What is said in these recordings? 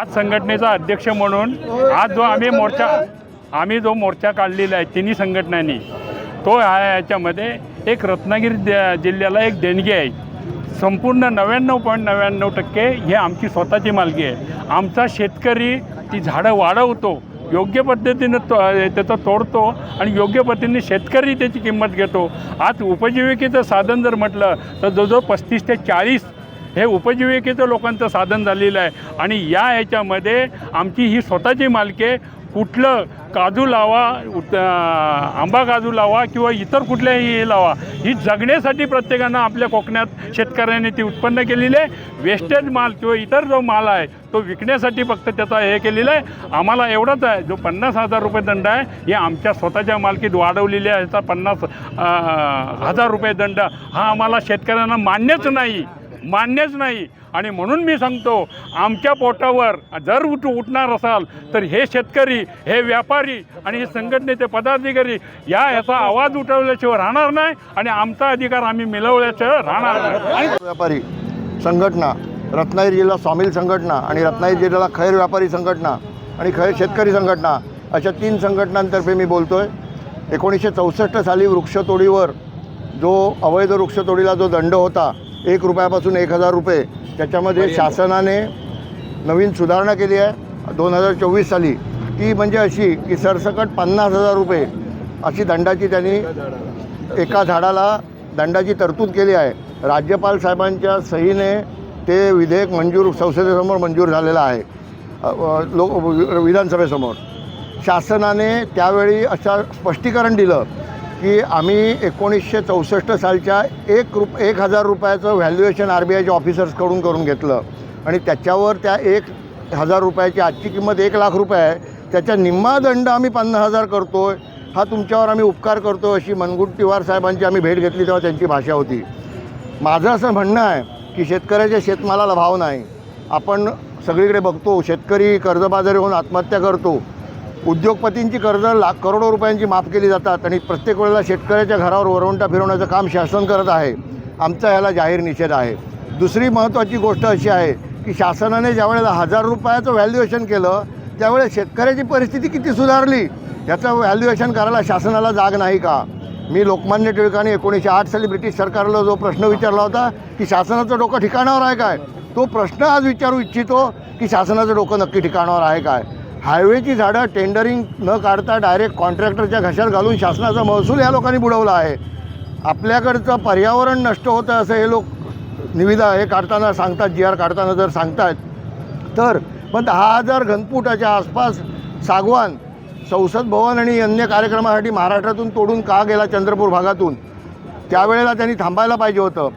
आज संघटनेचा अध्यक्ष म्हणून आज जो आम्ही मोर्चा आम्ही जो मोर्चा काढलेला आहे तिन्ही संघटनांनी तो ह्या याच्यामध्ये एक रत्नागिरी जिल्ह्याला एक देणगी आहे. संपूर्ण नव्याण्णव पॉईंट नव्याण्णव टक्के हे आमची स्वतःची मालकी आहे. आमचा शेतकरी ती झाडं वाढवतो योग्य पद्धतीनं तो त्याचं तोडतो आणि योग्य पद्धतीने शेतकरी त्याची किंमत घेतो. आज उपजीविकेचं साधन जर म्हटलं तर जवळजवळ पस्तीस ते चाळीस हे उपजीविकेचं लोकांचं साधन झालेलं आहे. आणि या ह्याच्यामध्ये आमची ही स्वतःची मालके कुठलं काजू लावा आंबा काजू लावा किंवा इतर कुठल्याही हे लावा ही जगण्यासाठी प्रत्येकानं आपल्या कोकणात शेतकऱ्यांनी ती उत्पन्न केलेली आहे. वेस्टेज माल किंवा इतर जो माल आहे तो विकण्यासाठी फक्त त्याचा हे केलेला आहे. आम्हाला एवढंच आहे जो पन्नास हजार रुपये दंड आहे हे आमच्या स्वतःच्या मालकीत वाढवलेली आहे. ह्याचा पन्नास हजार रुपये दंड हा आम्हाला शेतकऱ्यांना मान्यच नाही. मान्यच नाही. आणि म्हणून मी सांगतो आमच्या पोटावर जर उठ उठणार असाल तर हे शेतकरी हे व्यापारी आणि हे संघटनेचे पदाधिकारी या ह्याचा आवाज उठवल्याशिवाय राहणार नाही आणि आमचा अधिकार आम्ही मिळवल्याशिवाय राहणार नाही. व्यापारी संघटना रत्नागिरी जिल्हा स्वामील संघटना आणि रत्नागिरी जिल्ह्याला खैर व्यापारी संघटना आणि खैर शेतकरी संघटना अशा तीन संघटनांतर्फे मी बोलतो आहे एकोणीसशे चौसष्ट साली वृक्षतोडीवर जो अवैध वृक्षतोडीला जो दंड होता एक रुपयापासून एक हजार रुपये. त्याच्यामध्ये शासनाने नवीन सुधारणा केली आहे. दोन हजार चोवीस साली. ती म्हणजे अशी की सरसकट पन्नास हजार रुपये अशी दंडाची त्यांनी एका झाडाला. दंडाची तरतूद केली आहे. राज्यपाल साहेबांच्या सहीने ते विधेयक मंजूर संसदेसमोर मंजूर झालेलं आहे. लोक विधानसभेसमोर. शासनाने त्यावेळी अशा स्पष्टीकरण दिलं. की आम्ही एकोणीसशे चौसष्ट सालच्या एक रुप एक हजार रुपयाचं व्हॅल्युएशन आर बी आयच्या ऑफिसर्सकडून करून घेतलं. आणि त्याच्यावर त्या एक हजार रुपयाची आजची किंमत एक लाख रुपये आहे. त्याच्या निम्मा दंड आम्ही पन्नास हजार करतो आहे हा तुमच्यावर आम्ही उपकार करतो अशी मनगुट्टीवार साहेबांची आम्ही भेट घेतली तेव्हा त्यांची भाषा होती. माझं असं म्हणणं आहे की शेतकऱ्याच्या शेतमालाला भाव नाही. आपण सगळीकडे बघतो शेतकरी कर्जबाजारी होऊन आत्महत्या करतो. उद्योगपतींची कर्ज लाख करोडो रुपयांची माफ केली जातात आणि प्रत्येक वेळेला शेतकऱ्याच्या घरावर वरवंटा फिरवण्याचं काम शासन करत आहे. आमचा ह्याला जाहीर निषेध आहे. दुसरी महत्त्वाची गोष्ट अशी आहे की शासनाने ज्यावेळेला हजार रुपयाचं व्हॅल्युएशन केलं त्यावेळेस शेतकऱ्याची परिस्थिती किती सुधारली? याचं व्हॅल्युएशन करायला शासनाला जाग नाही का? मी लोकमान्य टिळकांनी एकोणीसशे आठ साली ब्रिटिश सरकारला जो प्रश्न विचारला होता की शासनाचं डोकं ठिकाणावर आहे काय? तो प्रश्न आज विचारू इच्छितो की शासनाचं डोकं नक्की ठिकाणावर आहे काय? हायवेची झाडं टेंडरिंग न काढता डायरेक्ट कॉन्ट्रॅक्टरच्या घशात घालून शासनाचा महसूल या लोकांनी बुडवला आहे. आपल्याकडचं पर्यावरण नष्ट होतं असं हे लोक निविदा हे काढताना सांगतात जी आर काढताना जर सांगतात तर पण दहा हजार घनफुटाच्या आसपास सागवान संसद भवन आणि अन्य कार्यक्रमासाठी महाराष्ट्रातून तोडून का गेला चंद्रपूर भागातून? त्यावेळेला त्यांनी थांबायला पाहिजे होतं.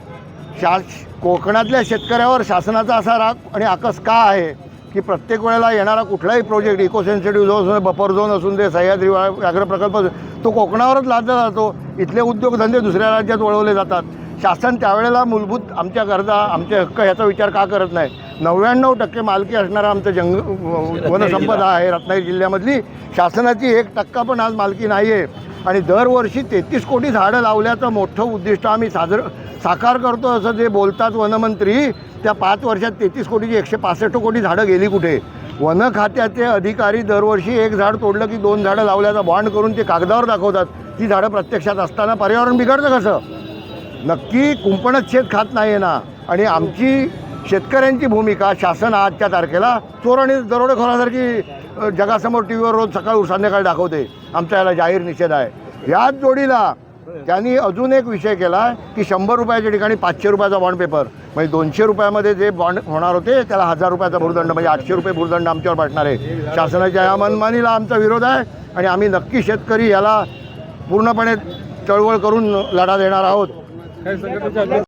शास कोकणातल्या शेतकऱ्यावर शासनाचा असा राग आणि आकस का आहे? की प्रत्येक वेळेला येणारा कुठलाही प्रोजेक्ट इको सेन्सिटिव्ह झोन असू दे बफर झोन असून दे सह्याद्री व्याघ्र प्रकल्प तो कोकणावरच लादला जातो. इथले उद्योगधंदे दुसऱ्या राज्यात वळवले जातात. शासन त्यावेळेला मूलभूत आमच्या गरजा आमचे हक्क ह्याचा विचार का करत नाही? नव्याण्णव टक्के मालकी असणारा आमचं जंग व- वनसंपदा आहे रत्नागिरी जिल्ह्यामधली. शासनाची एक टक्का पण आज मालकी नाही आहे आणि दरवर्षी तेहतीस कोटी झाडं लावल्याचं मोठं उद्दिष्ट आम्ही साजरं साकार करतो असं जे बोलतात वनमंत्री त्या पाच वर्षात तेहतीस कोटीची एकशे पासष्ट कोटी झाडं गेली कुठे? वन खात्याचे अधिकारी दरवर्षी एक झाड तोडलं की दोन झाडं लावल्याचा बॉन्ड करून ते कागदावर दाखवतात. ती झाडं प्रत्यक्षात असताना पर्यावरण बिघडतं कसं? नक्की कुंपणच शेत खात नाही आहे ना. आणि आमची शेतकऱ्यांची भूमिका शासन आजच्या तारखेला चोर आणि दरोडेखोरासारखी जगासमोर टी व्हीवर रोज सकाळी संध्याकाळी दाखवते. आमचा याला जाहीर निषेध आहे. याच जोडीला त्यांनी अजून एक विषय केला की शंभर रुपयाच्या ठिकाणी पाचशे रुपयाचा बॉन्ड पेपर म्हणजे दोनशे रुपयामध्ये जे बॉन्ड होणार होते त्याला हजार रुपयाचा भूर्दंड म्हणजे आठशे रुपये भूर्दंड आमच्यावर पाठणार आहे. शासनाच्या या मनमानीला आमचा विरोध आहे आणि आम्ही नक्की शेतकरी याला पूर्णपणे चळवळ करून लढा देणार आहोत. Hayır, sen de